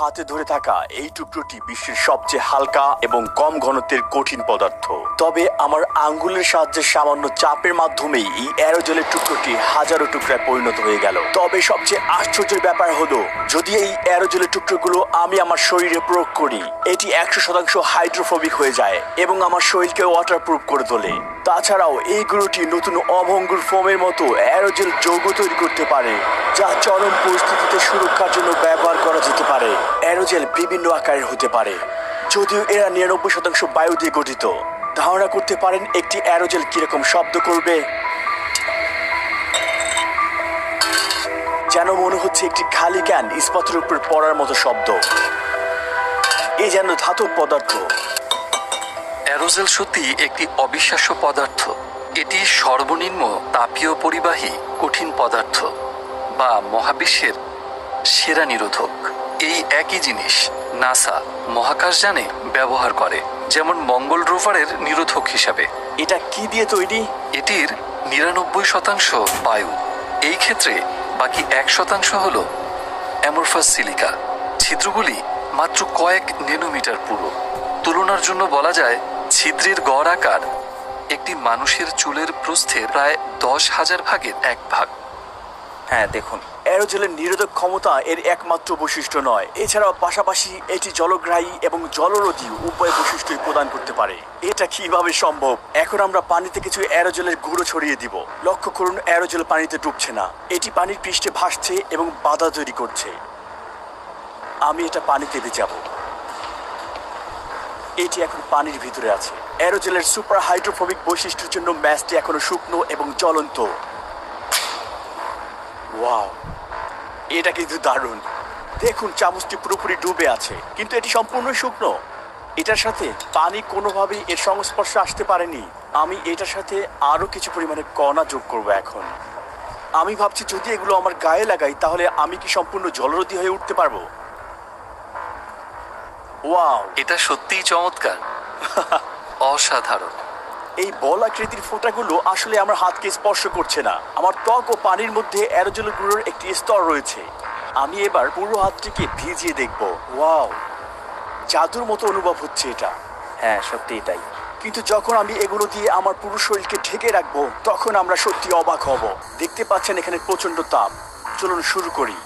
হাতে ধরে থাকা এই টুকরোটি বিশ্বের সবচেয়ে হালকা এবং কম ঘনত্বের কঠিন পদার্থ। তবে আমার আঙ্গুলের সাহায্যে সামান্য চাপের মাধ্যমেই এই অ্যারোজেলের টুকরোটি হাজারো টুকরায় পরিণত হয়ে গেল। তবে সবচেয়ে আশ্চর্যের ব্যাপার হলো, যদি এই অ্যারোজেলের টুকরোগুলো আমি আমার শরীরে প্রয়োগ করি, এটি একশো শতাংশ হাইড্রোফোবিক হয়ে যায় এবং আমার শরীরকে ওয়াটারপ্রুফ করে তোলে। তাছাড়াও এই গ্রুটি নতুন অভঙ্গুর ফোমের মতো অ্যারোজেল যৌগ তৈরি করতে পারে, যা চরম পরিস্থিতিতে সুরক্ষার জন্য ব্যবহার করা যেতে পারে। অ্যারোজেল বিভিন্ন আকারের হতে পারে, যদিও এরা নিরানব্বই শতাংশ বায়ু দিয়ে গঠিত। ধারণা করতে পারেন একটি অ্যারোজেল কীরকম শব্দ করবে, যেন মনে হচ্ছে একটি খালি ক্যান ইস্পাতের উপর পড়ার মতো শব্দ। এ যেন ধাতব পদার্থ। অ্যারোজেল সত্যি একটি অবিশ্বাস্য পদার্থ। এটি সর্বনিম্ন তাপীয় পরিবাহী কঠিন পদার্থ বা মহাবিশ্বের সেরা নিরোধক। এই একই জিনিস নাসা মহাকাশযানে ব্যবহার করে যেমন মঙ্গল রোভারের নিরোধক হিসাবে। এটা কি দিয়ে তৈরি? এটির নিরানব্বই শতাংশ বায়ু। এই ক্ষেত্রে বাকি এক শতাংশ হল অ্যামরফাস সিলিকা। ছিদ্রগুলি মাত্র কয়েক নেনোমিটার পুরো। তুলনার জন্য বলা যায় ছিদ্রের গড় আকার একটি মানুষের চুলের প্রস্থের প্রায় দশ হাজার ভাগের এক ভাগ। হ্যাঁ দেখুন, অ্যারোজেলের নিরোধক ক্ষমতা এর একমাত্র বৈশিষ্ট্য নয়। এছাড়াও পাশাপাশি এটি জলগ্রাহী এবং জলরোধী উভয় বৈশিষ্ট্যই প্রদান করতে পারে। এটা কীভাবে সম্ভব? এখন আমরা পানিতে কিছু অ্যারোজেলের গুঁড়ো ছড়িয়ে দিব। লক্ষ্য করুন, অ্যারোজেল পানিতে ডুবছে না। এটি পানির পৃষ্ঠে ভাসছে এবং বাধা তৈরি করছে। আমি এটা পানিতে ভেজাবো। এটি এখন পানির ভিতরে আছে। অ্যারোজেলের সুপার হাইড্রোফোবিক বৈশিষ্ট্যের জন্য ম্যাচটি এখনও শুকনো এবং জ্বলন্ত। ওয়াও, এটা কিন্তু দারুণ। দেখুন, চামচটি পুরোপুরি ডুবে আছে, কিন্তু এটি সম্পূর্ণ শুকনো। এটার সাথে পানি কোনোভাবেই এর সংস্পর্শে আসতে পারেনি। আমি এটার সাথে আরও কিছু পরিমাণে কণা যোগ করব এখন। আমি ভাবছি যদি এগুলো আমার গায়ে লাগাই, তাহলে আমি কি সম্পূর্ণ জলরোধী হয়ে উঠতে পারব? ওয়াও এটা সত্যিই চমৎকার। অসাধারণ। এই বল আকৃতির ফোঁটাগুলো আসলে আমার হাতকে স্পর্শ করছে না। আমার ত্বক ও পানির মধ্যে অ্যারোজেল গুঁড়োর একটি স্তর রয়েছে। আমি এবার পুরো হাতটিকে ভিজিয়ে দেখব। ওয়াও জাদুর মতো অনুভব হচ্ছে এটা। হ্যাঁ সত্যি এটাই কিন্তু যখন আমি এগুলো দিয়ে আমার পুরো শরীরকে ঢেকে রাখব তখন আমরা সত্যি অবাক হব। দেখতে পাচ্ছেন এখানে প্রচণ্ড তাপ। চলুন শুরু করি।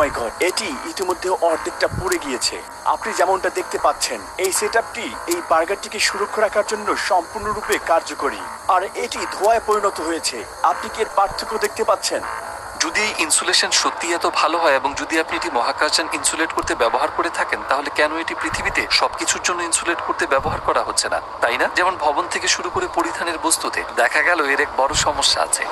মাই গড এটি ইতিমধ্যে অর্ধেকটা পুড়ে গিয়েছে। আপনি যেমনটা দেখতে পাচ্ছেন, এই সেটআপটি এই বার্গারটিকে সুরক্ষা রাখার জন্য সম্পূর্ণরূপে কার্যকরী। আর এটি ধোঁয়ায় পরিণত হয়েছে। আপনি কি এর পার্থক্য দেখতে পাচ্ছেন? যদি এই ইনসুলেশন সত্যি এত ভালো হয় এবং যদি আপনি এটি মহাকাশযান ইনসুলেট করতে ব্যবহার করে থাকেন, তাহলে কেন এটি পৃথিবীতে সবকিছুর জন্য ইনসুলেট করতে ব্যবহার করা হচ্ছে না? তাই না? যেমন ভবন থেকে শুরু করে পরিধানের বস্তুতে দেখা গেল এর এক বড় সমস্যা আছে।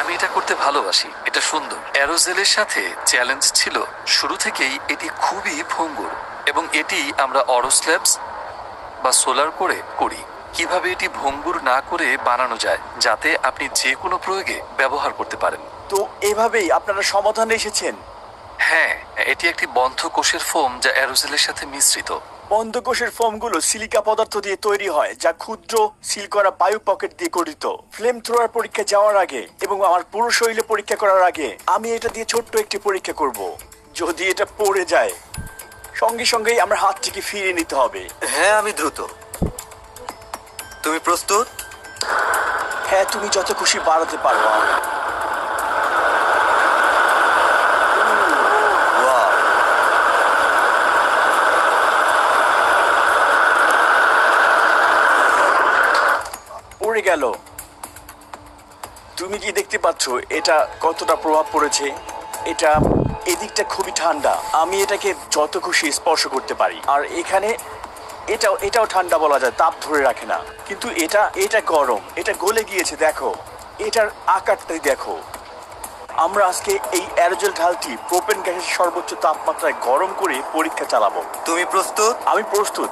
আমি এটা করতে ভালোবাসি এটা সুন্দর। অ্যারোজেলের সাথে চ্যালেঞ্জ ছিল শুরু থেকেই এটি খুবই ভঙ্গুর এবং এটি আমরা অরোস্ল্যাবস বা সোলার করে করি। কীভাবে এটি ভঙ্গুর না করে বানানো যায় যাতে আপনি যে কোনো প্রয়োগে ব্যবহার করতে পারেন। তো এভাবেই আপনারা সমাধানে এসেছেন? হ্যাঁ এটি একটি বন্ধ কোষের ফোম যা অ্যারোজেলের সাথে মিশ্রিত। বন্ধকোষের ফোমগুলো সিলিকা পদার্থ দিয়ে তৈরি হয় যা ক্ষুদ্র সিল করা বায়ু পকেট দিয়ে গঠিত। ফ্লেম থ্রোয়ার পরীক্ষা যাওয়ার আগে এবং আমার পুরো শরীরে পরীক্ষা করার আগে আমি এটা দিয়ে ছোট্ট একটি পরীক্ষা করব যদি এটা পড়ে যায়। সঙ্গে সঙ্গেই আমার হাতটিকে ফিরিয়ে নিতে হবে। হ্যাঁ আমি দ্রুত। তুমি প্রস্তুত? হ্যাঁ তুমি যত খুশি বাড়াতে পারো ওয়াও পড়ে গেল। তুমি কি দেখতে পাচ্ছ এটা কতটা প্রভাব পড়েছে? এটা এদিকটা খুবই ঠান্ডা। আমি এটাকে যত খুশি স্পর্শ করতে পারি। আর এখানে এটাও এটাও ঠান্ডা বলা যায় তাপ ধরে রাখে না। কিন্তু এটা এটা গরম। এটা গলে গিয়েছে দেখো। এটার আকারটাই দেখো। আমরা আজকে এই অ্যারোজেল ঢালটি প্রোপেন গ্যাসের সর্বোচ্চ তাপমাত্রায় গরম করে পরীক্ষা চালাবো। তুমি প্রস্তুত? আমি প্রস্তুত।